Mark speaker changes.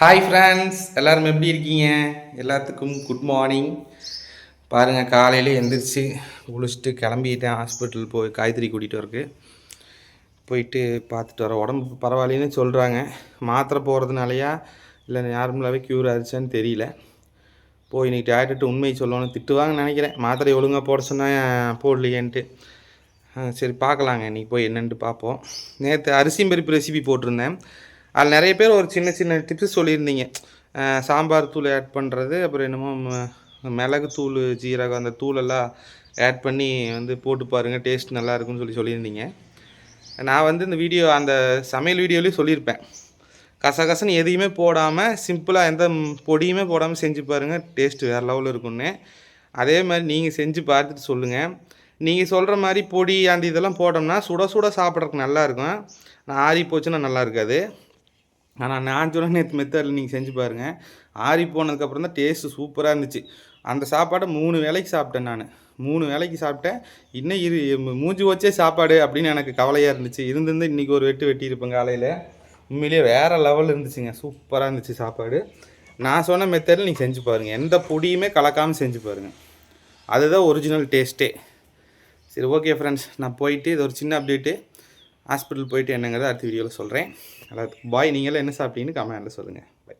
Speaker 1: Hi friends எல்லோரும் எப்படி இருக்கீங்க? எல்லாத்துக்கும் குட் மார்னிங் பாருங்கள் காலையில் எழுந்திரிச்சு குளிச்சுட்டு கிளம்பிட்டேன். ஹாஸ்பிட்டல் போய் காய்கறி கூட்டிகிட்டு வரக்கு. போயிட்டு பார்த்துட்டு வர. உடம்பு பரவாயில்லன்னு சொல்கிறாங்க மாத்திரை போகிறதுனாலையா இல்லை நார்மலாகவே க்யூர் ஆச்சுன்னு தெரியல. போய் இன்னைக்கு டேரக்ட்டு உண்மையை சொல்லணும்னு திட்டுவாங்கன்னு நினைக்கிறேன். மாத்திரை ஒழுங்காக போட சொன்னால் போடலையேன்ட்டு. சரி பார்க்கலாங்க. இன்றைக்கி போய் என்னென்ட்டு பார்ப்போம். நேற்று அரிசியும் பருப்பு ரெசிபி போட்டிருந்தேன். அதில் நிறைய பேர் ஒரு சின்ன சின்ன டிப்ஸ் சொல்லியிருந்தீங்க. சாம்பார் தூள் ஆட் பண்ணுறது அப்புறம் என்னமோ மிளகு தூள் ஜீரகம் அந்த தூளெல்லாம் ஆட் பண்ணி வந்து போட்டு பாருங்கள் டேஸ்ட் நல்லா இருக்கும்னு சொல்லி சொல்லியிருந்தீங்க. நான் வந்து இந்த வீடியோ அந்த சமையல் வீடியோலேயும் சொல்லியிருப்பேன். கசகசன்னு எதையுமே போடாமல் சிம்பிளாக எந்த பொடியுமே போடாமல் செஞ்சு பாருங்கள் டேஸ்ட்டு வேறு லெவலில் இருக்கும்னு. அதே மாதிரி நீங்கள் செஞ்சு பார்த்துட்டு சொல்லுங்கள் நீங்கள் சொல்கிற மாதிரி பொடி அந்த இதெல்லாம் போட்டோம்னா சுட சுட சாப்பிட்றதுக்கு நல்லாயிருக்கும் நான் ஆறி போச்சுன்னா நல்லா இருக்காது. ஆனால் நான் சொன்ன நேற்று மெத்தடில் நீங்கள் செஞ்சு பாருங்கள் ஆறி போனதுக்கப்புறம் தான் டேஸ்ட்டு சூப்பராக இருந்துச்சு. அந்த சாப்பாடை மூணு வேளைக்கு சாப்பிட்டேன் நான். மூணு வேளைக்கு சாப்பிட்டேன். இன்னும் இரு மூஞ்சி வச்சே சாப்பாடு அப்படின்னு எனக்கு கவலையாக இருந்துச்சு. இருந்திருந்து இன்றைக்கி ஒரு வெட்டு வெட்டியிருப்பேன் காலையில். உண்மையிலேயே வேறு லெவலில் இருந்துச்சுங்க. சூப்பராக இருந்துச்சு சாப்பாடு. நான் சொன்ன மெத்தடில் நீங்கள் செஞ்சு பாருங்கள் எந்த பொடியுமே கலக்காமல் செஞ்சு பாருங்கள் அதுதான் ஒரிஜினல் டேஸ்ட்டே சரி ஓகே ஃப்ரெண்ட்ஸ் நான் போயிட்டு இது ஒரு சின்ன அப்டேட்டு ஹாஸ்பிட்டல் போயிட்டு என்னங்கிறத அடுத்த வீடியோவில் சொல்கிறேன் எல்லாத்துக்கும் பாய் நீங்களும் என்ன சாப்பிட்டீங்கன்னு கமெண்ட்டில் சொல்லுங்கள் பை